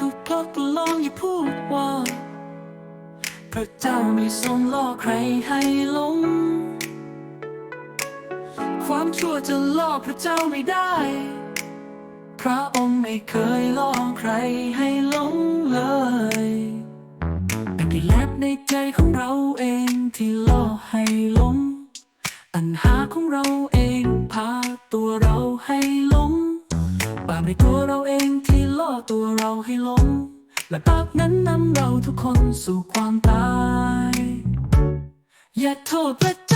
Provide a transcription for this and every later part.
ถูกพลดก็ลองอย่าพูดว่าพระเจ้าไม่ทรงล่อใครให้ลง ความชั่วจะล่อพระเจ้าไม่ได้ พระองค์ไม่เคยล่อใครให้ลงเลยเป็นกิเลสในใจของเราเองที่ล่อให้ลงตัณหาของเราเองพาตัวเราให้ลงบาปในตัวเราเอง ล่อตัวเราให้หลงและปากนั้นนำเราทุกคนสู่ความตาย อย่าโทษพระ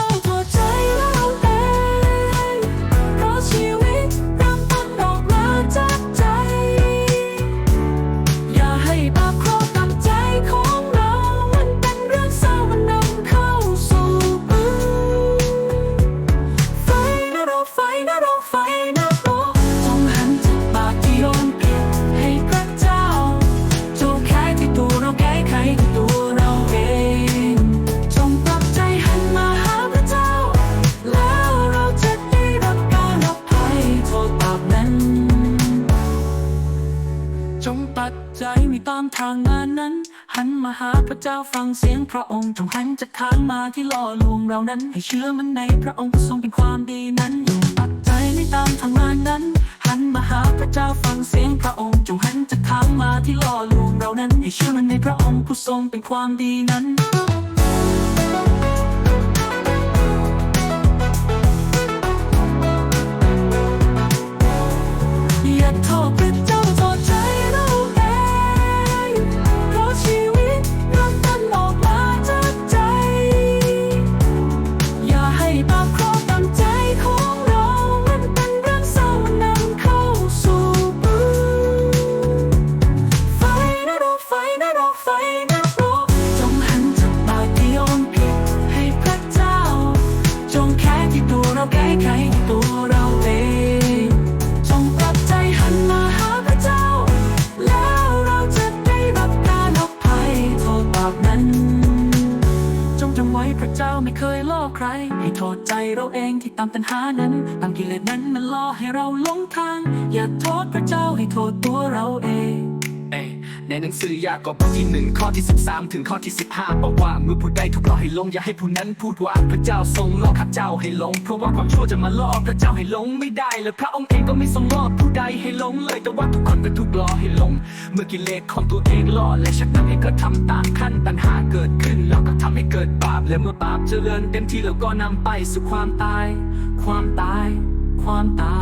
ตามทางงานนั้น หันมาหาพระเจ้าฟังเสียงพระองค์จงหันจากทางมาที่ล่อลวงเรานั้นให้เชื่อมันในพระองค์ผู้ทรงเป็นความดีนั้นจงตัดใจไม่ตามทางงานนั้นหันมาหาพระเจ้าฟังเสียงพระองค์จงหันจากทางมาที่ล่อลวงเรานั้นให้เชื่อมันในพระองค์ผู้ทรงเป็นความดีนั้น จงจำไว้พระเจ้าไม่เคยล่อใคร ให้โทษใจเราเองที่ตามตัณหานั้นตามกิเลสนั้นมันล่อให้เราหลงทาง อย่าโทษพระเจ้าให้โทษตัวเราเองเอ้ในหนังสือยากอบบทที่หนึ่งข้อที่ 13 ถึงข้อที่ 15 บอกว่าเมื่อผู้ใดถูกหลอให้หลงอย่าให้ผู้นั้นพูดว่าพระเจ้าทรงล่อข้าเจ้าให้หลง เพราะว่าความชั่วจะมาล่อพระเจ้าให้หลงไม่ได้และพระองค์เองก็ไม่ทรงล่อผู้ใดให้หลงเลยแต่ว่าทุกคนก็ถูกล่อให้หลง เมื่อกิเลสของตัวเองล่อและชักนำให้กิดทำตามขั้นตัณหาเกิด ทำให้เกิดบาปและเมื่อบาปเจริญเต็มที่แล้วก็นำไปสู่ความตาย ความตาย ความตาย